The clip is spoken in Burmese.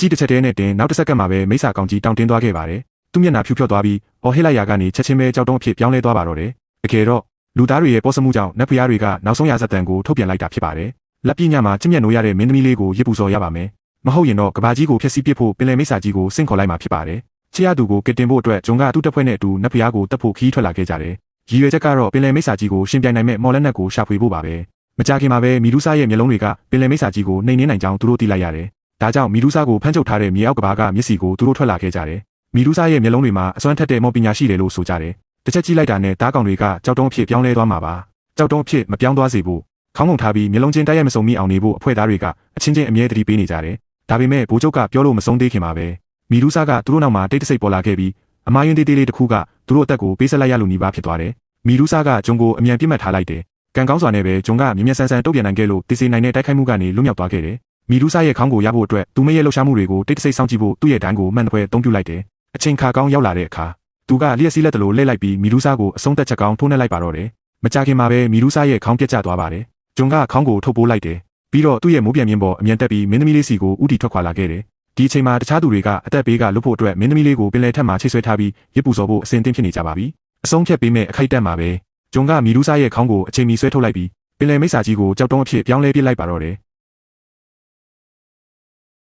ကြီးတစ်ချက်တည်းနဲ့တင်နောက်တစ်စက္ကန့်မှာပဲမိစ္ဆာကောင်ကြီးတောင်းတင်းသွားခဲ့ပါတယ်သူ့မျက်နှာဖြူဖြော့သွားပြီးအော်ဟစ်လိုက်ရာကနေချက်ချင်းပဲကြောက်တုံးအဖြစ်ပြောင်းလဲသွားပါတော့တယ်တကယ်တော့လူသားတွေရဲ့ပေါ်စမှုကြောင့်နတ်ဖျားတွေကနောက်ဆုံးရာဇတ်တန်ကိုထုတ်ပြန်လိုက်တာဖြစ်ပါတယ်လက်ပြညမှာချစ်မြတ်နိုးရတဲ့မင်းသမီးလေးကိုရစ်ပူစော်ရပါမယ်မဟုတ်ရင်တော့ကဘာကြီးကိုဖျက်ဆီးပစ်ဖို့ပင်လယ်မိစ္ဆာကြီးကိုဆင့်ခေါ်လိုက်မှာဖြစ်ပါတယ်ချစ်ရသူကိုကစ်တင်ဖို့အတွက်ဂျုံကသူ့တပ်ဖွဲ့နဲ့အတူနတ်ဖျားကိုတပ်ဖို့ခီးထွက်လာခဲ့ကြတယ်ရည်ရွယ်ချက်ကတော့ပင်လယ်မိစ္ဆာကြီးကိုရှင်ပြိုင်နိုင်မဲ့မော်လက်နက်ကိုရှာဖွေဖို့ပါပဲမကြခင်မှာပဲမီဒူးဆာရဲ့မျက်လုံးတွေကပင်လယ်မိစ္ဆာကြီးကိုနှိမ်နင်းနိုင်ကြောင်းသူတို့သိလိုက်ရတယ် ။ဒါကြောင့်မီဒူးဆာကိုဖမ်းချုပ်ထားတဲ့မြေအောက်ကဘာကမျက်စီကိုသူတို့ထွက်လာခဲ့ကြတယ်။မီဒူးဆာရဲ့မျက်လုံးတွေမှာအစွမ်းထက်တဲ့မော်ပညာရှိတယ်လို့ဆိုကြတယ်။တစ်ချက်ကြည့်လိုက်တာနဲ့ဓားကောင်တွေကကြောက်တုံးအဖြစ်ပြောင်းလဲသွားမှာပါ။ကြောက်တုံးအဖြစ်မပြောင်းသွားစေဖို့ခေါင်းငုံထားပြီးမျက်လုံးချင်းတိုက်ရိုက်မစုံမိအောင်နေဖို့အဖွဲ့သားတွေကအချင်းချင်းအမြဲတတိပေးနေကြတယ်။ဒါပေမဲ့ဘိုးချုပ်ကပြောလို့မဆုံးသေးခင်ပါပဲ။မီဒူးဆာကသူတို့နောက်မှာတိတ်တဆိတ်ပေါ်လာခဲ့ပြီးအမာရင်တေးသေးလေးတစ်ခုကသူတို့အသက်ကိုပေးဆက်လိုက်ရလို့နီးပါးဖြစ်သွားတယ်။မီဒူးဆာကဂျုံကိုအမြန်ပြစ်မှတ်ထားလိုက်တယ်။ကံကောင်းစွာနဲ့ပဲဂျုံကမြင်မြဆန်းဆန်းတုတ်ပြန်နိုင်ခဲ့လို့တည်စေနိုင်တဲ့တိုက်ခိုက်မှုကနေလွတ်မြောက်သွားခဲ့တယ် မီဒူးဆာရဲ့ခေါင်းကိုရဖို့အတွက်သူမရဲ့လှုပ်ရှားမှုတွေကိုတိတ်တဆိတ်စောင့်ကြည့်ဖို့သူ့ရဲ့ဒဏ်ကိုမှန်တဲ့ဖွဲအသုံးပြုလိုက်တယ်အချိန်ခါကောင်းရောက်လာတဲ့အခါသူကလျှက်စီးလက်တလို့လှည့်လိုက်ပြီးမီဒူးဆာကိုအဆုံးသက်ချက်ကောင်းထိုးနှက်လိုက်ပါတော့တယ်မကြခင်မှာပဲမီဒူးဆာရဲ့ခေါင်းပြက်ကျသွားပါတယ်ဂျုံကခေါင်းကိုထုတ်ပိုးလိုက်တယ်ပြီးတော့သူ့ရဲ့မိုးပြန်မြင်းပေါ်အမြန်တက်ပြီးမင်းသမီးလေးစီကိုဥတီထွက်ခွာလာခဲ့တယ်ဒီအချိန်မှာတခြားသူတွေကအသက်ဘေးကလွတ်ဖို့အတွက်မင်းသမီးလေးကိုပင်လယ်ထက်မှာချိတ်ဆွဲထားပြီးရစ်ပူစော်ဖို့အစဉ်သင့်ဖြစ်နေကြပါပြီအဆုံးဖြတ်ပေးမဲ့အခိုက်အတန့်မှာပဲဂျုံကမီဒူးဆာရဲ့ခေါင်းကိုအချိန်မီဆွဲထုတ်လိုက်ပြီးပင်လယ်မိစ္ဆာကြီးကိုကြောက်တုံးအဖြစ်ပြောင်းလဲပစ်လိုက်ပါတော့တယ်